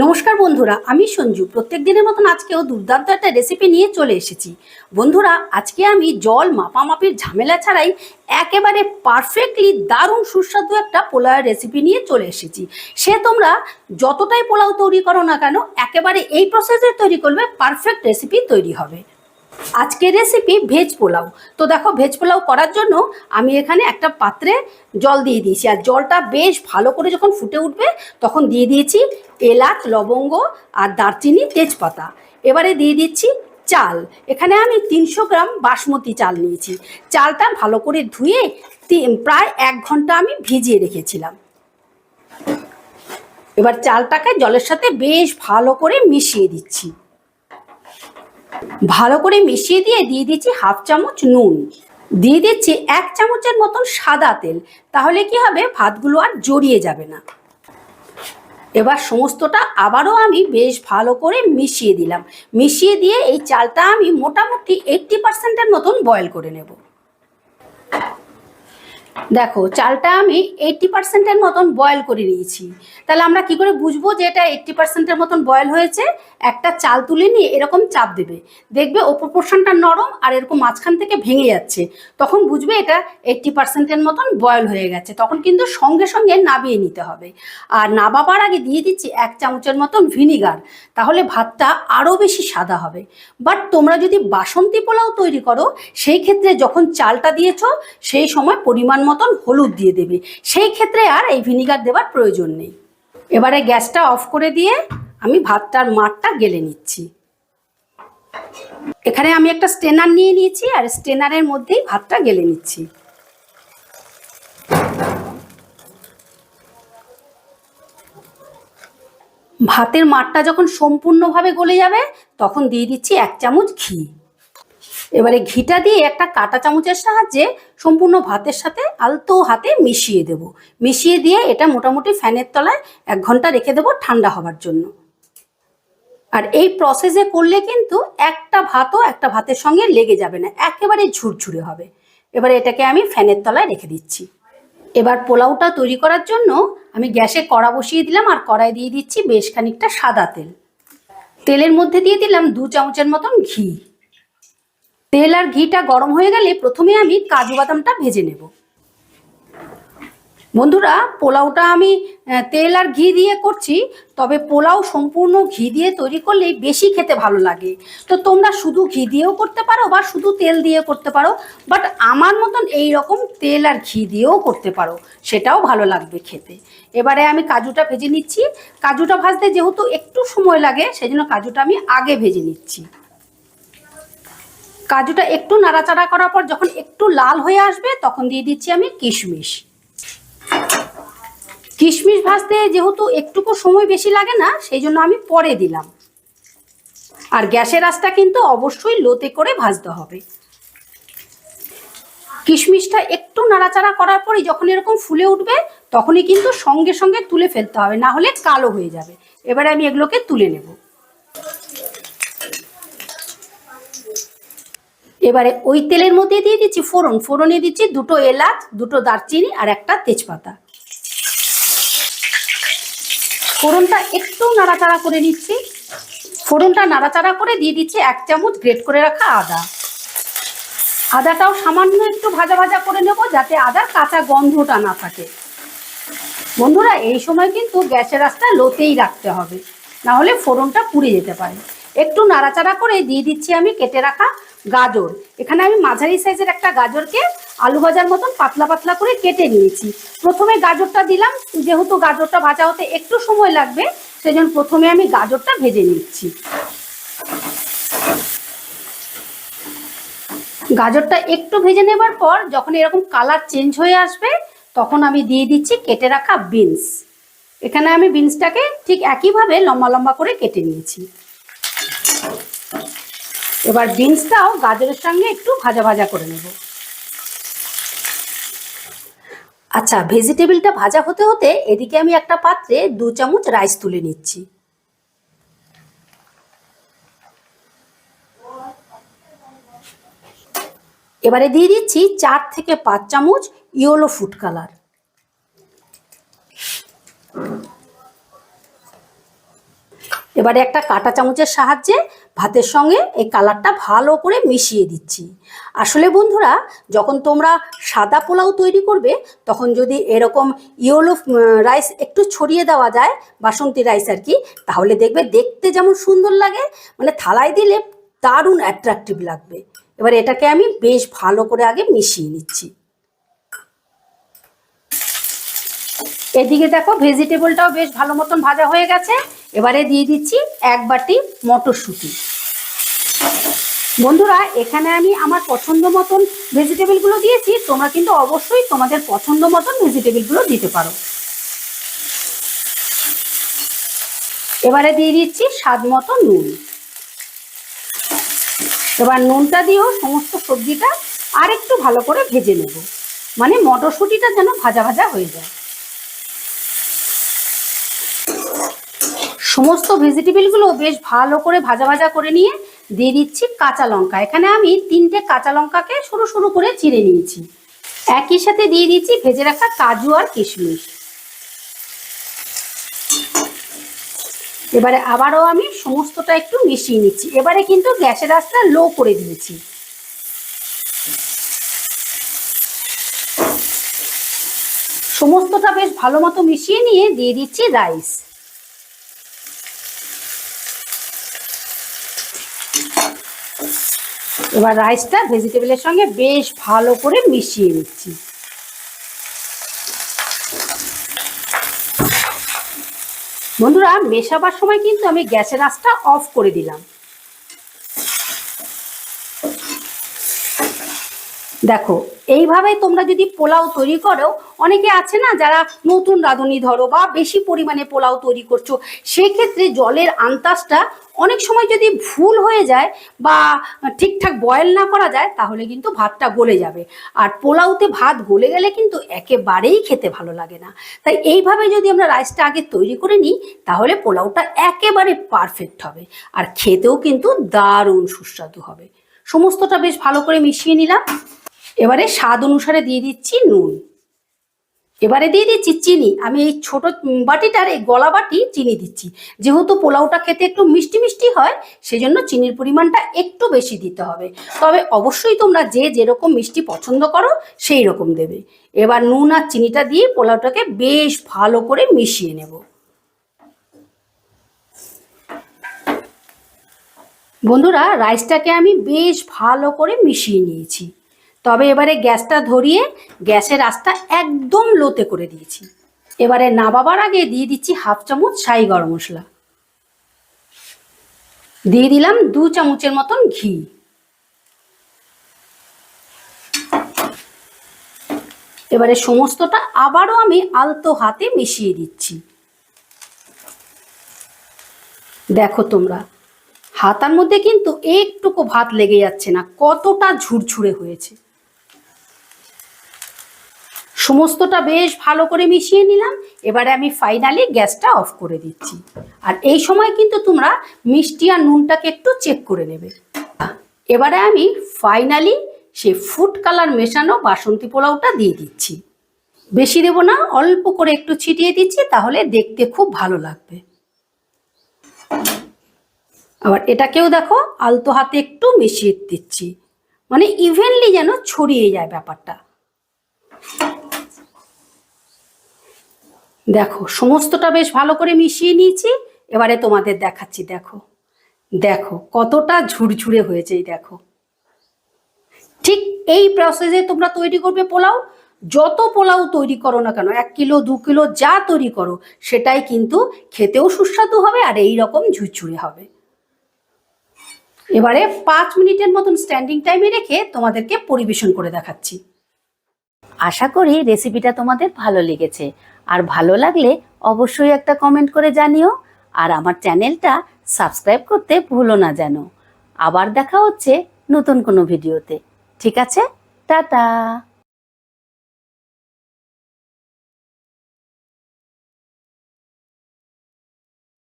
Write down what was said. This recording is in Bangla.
নমস্কার বন্ধুরা, আমি সঞ্জু। প্রত্যেক দিনের মতন আজকেও দুর্দান্ত একটা রেসিপি নিয়ে চলে এসেছি। বন্ধুরা, আজকে আমি জল মাপামাপির ঝামেলা ছাড়াই একেবারে পারফেক্টলি দারুণ সুস্বাদু একটা পোলাওয়ের রেসিপি নিয়ে চলে এসেছি। সে তোমরা যতটাই পোলাও তৈরি করো না কেন, একেবারে এই প্রসেসে তৈরি করবে পারফেক্ট রেসিপি তৈরি হবে। আজকের রেসিপি ভেজ পোলাও। তো দেখো ভেজ পোলাও করার জন্য আমি এখানে একটা পাত্রে জল দিয়ে দিয়েছি। আর জলটা বেশ ভালো করে যখন ফুটে উঠবে, তখন দিয়ে দিয়েছি এলাচ, লবঙ্গ আর দারচিনি, তেজপাতা। এবারে দিয়ে দিচ্ছি চাল। এখানে আমি তিনশো গ্রাম বাসমতি চাল নিয়েছি। চালটা ভালো করে ধুয়ে প্রায় এক ঘণ্টা আমি ভিজিয়ে রেখেছিলাম। এবার চালটাকে জলের সাথে বেশ ভালো করে মিশিয়ে দিচ্ছি। ভালো করে মিশিয়ে দিয়ে দিয়ে দিচ্ছি হাফ চামচ নুন। দিয়ে দিচ্ছি এক চামচের মতন সাদা তেল। তাহলে কি হবে? ভাতগুলো আর জড়িয়ে যাবে না। এবার সমস্তটা আবারও আমি বেশ ভালো করে মিশিয়ে দিলাম। মিশিয়ে দিয়ে এই চালটা আমি মোটামুটি এইট্টি পার্সেন্টের মতন বয়েল করে নেব। দেখো, চালটা আমি এইট্টি পার্সেন্টের মতন বয়েল করে নিয়েছি। তাহলে আমরা কি করে বুঝব যে এটা এইট্টি পার্সেন্টের মতন বয়েল হয়েছে? একটা চাল তুলে নিয়ে এরকম চাপ দেবে। দেখবে ওপর পোর্শনটা নরম আর এরকম মাঝখান থেকে ভেঙে যাচ্ছে। তখন বুঝবে এটা এইট্টি পার্সেন্টের মতন বয়েল হয়ে গেছে। তখন কিন্তু সঙ্গে সঙ্গে নাবিয়ে নিতে হবে। আর নাবাবার আগে দিয়ে দিচ্ছি এক চামচের মতন ভিনিগার তাহলে ভাতটা আরও বেশি সাদা হবে। বাট তোমরা যদি বাসন্তী পোলাও তৈরি করো, সেই ক্ষেত্রে যখন চালটা দিয়েছ, সেই সময় পরিমাণ মতন হলুদ দিয়ে দেবে। সেই ক্ষেত্রে আর এই ভিনিগার দেওয়ার প্রয়োজন নেই। এবারে গ্যাসটা অফ করে দিয়ে আমি ভাতটার মাঠটা গেলে নিচ্ছি। এখানে আমি একটা স্টেনার নিয়ে নিয়েছি আর স্টেনারের মধ্যেই ভাতটা গেলে নিচ্ছি। ভাতের মাঠটা যখন সম্পূর্ণভাবে গলে যাবে, তখন দিয়ে দিচ্ছি এক চামচ ঘি। এবারে ঘিটা দিয়ে একটা কাটা চামচের সাহায্যে সম্পূর্ণ ভাতের সাথে আলতো হাতে মিশিয়ে দেব। মিশিয়ে দিয়ে এটা মোটামুটি ফ্যানের তলায় এক ঘণ্টা রেখে দেবো ঠান্ডা হওয়ার জন্য। আর এই প্রসেসে করলে কিন্তু একটা ভাতও একটা ভাতের সঙ্গে লেগে যাবে না, একেবারে ঝুরঝুরে হবে। এবারে এটাকে আমি ফ্যানের তলায় রেখে দিচ্ছি। এবার পোলাওটা তৈরি করার জন্য আমি গ্যাসে কড়া বসিয়ে দিলাম আর কড়াই দিয়ে দিচ্ছি বেশ খানিকটা সাদা তেল। তেলের মধ্যে দিয়ে দিলাম দু চামচের মতন ঘি। তেল আর ঘিটা গরম হয়ে গেলে প্রথমে আমি কাজু বাদামটা ভেজে নেব। বন্ধুরা, পোলাওটা আমি তেল আর ঘি দিয়ে করছি, তবে পোলাও সম্পূর্ণ ঘি দিয়ে তৈরি করলে বেশি খেতে ভালো লাগে। তো তোমরা শুধু ঘি দিয়েও করতে পারো বা শুধু তেল দিয়ে করতে পারো বাট আমার মতন এই রকম তেল আর ঘি দিয়েও করতে পারো, সেটাও ভালো লাগবে খেতে। এবারে আমি কাজুটা ভেজে নিচ্ছি। কাজুটা ভাজতে যেহেতু একটু সময় লাগে সেই জন্য কাজুটা আমি আগে ভেজে নিচ্ছি। কাজুটা একটু নাড়াচাড়া করার পর যখন একটু লাল হয়ে আসবে, তখন দিয়ে দিচ্ছি আমি কিশমিশ। কিশমিশ ভাজতে যেহেতু একটুকু সময় বেশি লাগে না, সেই জন্য আমি পরে দিলাম। আর গ্যাসের আঁচটা কিন্তু অবশ্যই লোতে করে ভাজতে হবে। কিশমিশটা একটু নাড়াচাড়া করার পরই যখন এরকম ফুলে উঠবে, তখনই কিন্তু সঙ্গে সঙ্গে তুলে ফেলতে হবে, না হলে কালো হয়ে যাবে। এবারে আমি এগুলোকে তুলে নেব। এবারে ওই তেলের মধ্যে দিয়ে দিচ্ছি ফোড়ন। ফোড়নে দিচ্ছি দুটো এলাচ, দুটো দারচিনি আর একটা তেজপাতা। ফোড়নটা একটু নাড়াচাড়া করে নিচ্ছি। ফোড়নটা নাড়াচাড়া করে দিয়ে দিচ্ছি এক চামচ গ্রেট করে রাখা আদা। আদাটাও সামান্য একটু ভাজা ভাজা করে নেব যাতে আদার কাঁচা গন্ধটা না থাকে। বন্ধুরা, এই সময় কিন্তু গ্যাসের রাস্তা লোতেই রাখতে হবে। না হলে ফোড়নটা পুড়ে যেতে পারে। একটু নাড়াচাড়া করে দিয়ে দিচ্ছি আমি কেটে রাখা গাজর। এখানে আমি মাঝারি সাইজের একটা গাজরকে আলু ভাজার মতন পাতলা পাতলা করে কেটে নিয়েছি। প্রথমে গাজরটা দিলাম, যেহেতু গাজরটা ভাজা হতে একটু সময় লাগবে, সেজন্য প্রথমে আমি গাজরটা ভেজে নিচ্ছি। গাজরটা একটু ভেজে নেবার পর যখন এরকম কালার চেঞ্জ হয়ে আসবে, তখন আমি দিয়ে দিচ্ছি কেটে রাখা বিনস। এখানে আমি বিনসটাকে ঠিক একইভাবে লম্বা লম্বা করে কেটে নিয়েছি। এবার বিনসটাও গাজরের সঙ্গে একটু ভাজা ভাজা করে নেব। আচ্ছা ভেজিটেবিলটা ভাজা হতে হতে এদিকে আমি একটা পাত্রে দু চামচ রাইস তুলে নিচ্ছি। এবারে দিয়ে দিচ্ছি চার থেকে পাঁচ চামচ ইয়োলো ফুড কালার এবারে একটা কাঁটা চামচের সাহায্যে ভাতের সঙ্গে এই কালারটা ভালো করে মিশিয়ে দিচ্ছি। আসলে বন্ধুরা, যখন তোমরা সাদা পোলাও তৈরি করবে, তখন যদি এরকম ইয়েলো রাইস একটু ছড়িয়ে দেওয়া যায়, বাসন্তী রাইস আর কি, তাহলে দেখবে দেখতে যেমন সুন্দর লাগে মানে থালায় দিলে দারুণ অ্যাট্রাকটিভ লাগবে। এবার এটাকে আমি বেশ ভালো করে আগে মিশিয়ে নিচ্ছি। এদিকে দেখো ভেজিটেবলটাও বেশ ভালো মতন ভাজা হয়ে গেছে। এবারে দিয়ে দিচ্ছি এক বাটি মটরশুঁটি। বন্ধুরা, এখানে আমি আমার পছন্দ মতন ভেজিটেবলগুলো দিয়েছি, তোমরা কিন্তু অবশ্যই তোমাদের পছন্দ মতন ভেজিটেবলগুলো দিতে পারো। এবারে দিয়ে দিচ্ছি স্বাদ মতো নুন। এবার নুনটা দিয়েও সমস্ত সবজিটা আর একটু ভালো করে ভেজে নেব। মানে মটরশুঁটিটা যেন ভাজা ভাজা হয়ে যায়। সমস্ত ভেজিটেবলগুলো বেশ ভালো করে ভাজা ভাজা করে নিয়ে দিয়ে দিচ্ছি কাঁচা লঙ্কা। এখানে আমি তিনটে কাঁচা লঙ্কাকে সরু সরু করে চিড়ে নিয়েছি। একই সাথে দিয়ে দিচ্ছি ভেজে রাখা কাজু আর কিশমিশ। এবারে আবারও আমি সমস্তটা একটু মিশিয়ে নিচ্ছি। এবারে কিন্তু গ্যাসের আঁচটা লো করে দিয়েছি। সমস্তটা বেশ ভালো মতো মিশিয়ে নিয়ে দিয়ে দিচ্ছি রাইস এবার রাইসটা ভেজিটেবলের সঙ্গে বেশ ভালো করে মিশিয়ে নিচ্ছি। বন্ধুরা, মেশাবার সময় কিন্তু আমি গ্যাসের আঁচটা অফ করে দিলাম। দেখো, এইভাবে তোমরা যদি পোলাও তৈরি করো, অনেকে আছে না যারা নতুন রাঁধুনি ধরো বা বেশি পরিমাণে পোলাও তৈরি করছ, সেক্ষেত্রে জলের আন্তাজটা অনেক সময় যদি ভুল হয়ে যায় বা ঠিকঠাক বয়েল না করা যায়, তাহলে কিন্তু ভাতটা গলে যাবে। আর পোলাওতে ভাত গলে গেলে কিন্তু একেবারেই খেতে ভালো লাগে না। তাই এইভাবে যদি আমরা রাইসটা আগে তৈরি করে নিই, তাহলে পোলাওটা একেবারে পারফেক্ট হবে। আর খেতেও কিন্তু দারুণ সুস্বাদু হবে। সমস্তটা বেশ ভালো করে মিশিয়ে নিলাম। এবারে স্বাদ অনুসারে দিয়ে দিচ্ছি নুন। এবারে দিয়ে দিচ্ছি চিনি। আমি এই ছোট বাটিটার এই গলা বাটি চিনি দিচ্ছি। যেহেতু পোলাওটা খেতে একটু মিষ্টি মিষ্টি হয়, সেজন্য চিনির পরিমাণটা একটু বেশি দিতে হবে। তবে অবশ্যই তোমরা যে যেরকম মিষ্টি পছন্দ করো, সেই রকম দেবে। এবার নুন আর চিনিটা দিয়ে পোলাওটাকে বেশ ভালো করে মিশিয়ে নেব। বন্ধুরা, রাইসটাকে আমি বেশ ভালো করে মিশিয়ে নিয়েছি। তবে এবারে গ্যাসটা ধরিয়ে গ্যাসের আঁচটা একদম লোতে করে দিয়েছি। এবারে নাবাবার আগে দিয়ে দিচ্ছি হাফ চামচ ছাই গরম মশলা। দিয়ে দিলাম দু চামচের মতন ঘি। এবারে সমস্তটা আবারও আমি আলতো হাতে মিশিয়ে দিচ্ছি। দেখো তোমরা, হাতার মধ্যে কিন্তু একটুকু ভাত লেগে যাচ্ছে না, কতটা ঝুরঝুরে হয়েছে। সমস্তটা বেশ ভালো করে মিশিয়ে নিলাম। এবারে আমি ফাইনালি গ্যাসটা অফ করে দিচ্ছি। আর এই সময় কিন্তু তোমরা মিষ্টি আর নুনটাকে একটু চেক করে নেবে। এবারে আমি ফাইনালি সে ফুড কালার মেশানো বাসন্তী পোলাওটা দিয়ে দিচ্ছি। বেশি দেবো না, অল্প করে একটু ছিটিয়ে দিচ্ছি, তাহলে দেখতে খুব ভালো লাগবে। আবার এটাকেও দেখো, আলতো হাতে একটু মিশিয়ে দিচ্ছি। মানে ইভেনলি যেন ছড়িয়ে যায় ব্যাপারটা। দেখো, সমস্তটা বেশ ভালো করে মিশিয়ে নিয়েছি, এবারে তোমাদের দেখাচ্ছি, দেখো। দেখো, কতটা ঝুরঝুরে হয়েছে এই দেখো। ঠিক এই প্রসেসে তোমরা তৈরি করবে পোলাও। যত পোলাও তৈরি করো না কেন, এক কিলো, দু কিলো যা তৈরি করো, সেটাই কিন্তু খেতেও সুস্বাদু হবে আর এই রকম ঝুরঝুরে হবে। এবারে পাঁচ মিনিটের মতন স্ট্যান্ডিং টাইমে রেখে তোমাদেরকে পরিবেশন করে দেখাচ্ছি। আশা করি রেসিপিটা তোমাদের ভালো লেগেছে। আর ভালো লাগলে অবশ্যই একটা কমেন্ট করে জানিও। আর আমার চ্যানেলটা সাবস্ক্রাইব করতে ভুলো না যেন। আবার দেখা হচ্ছে নতুন কোনো ভিডিওতে ঠিক আছে? টাটা!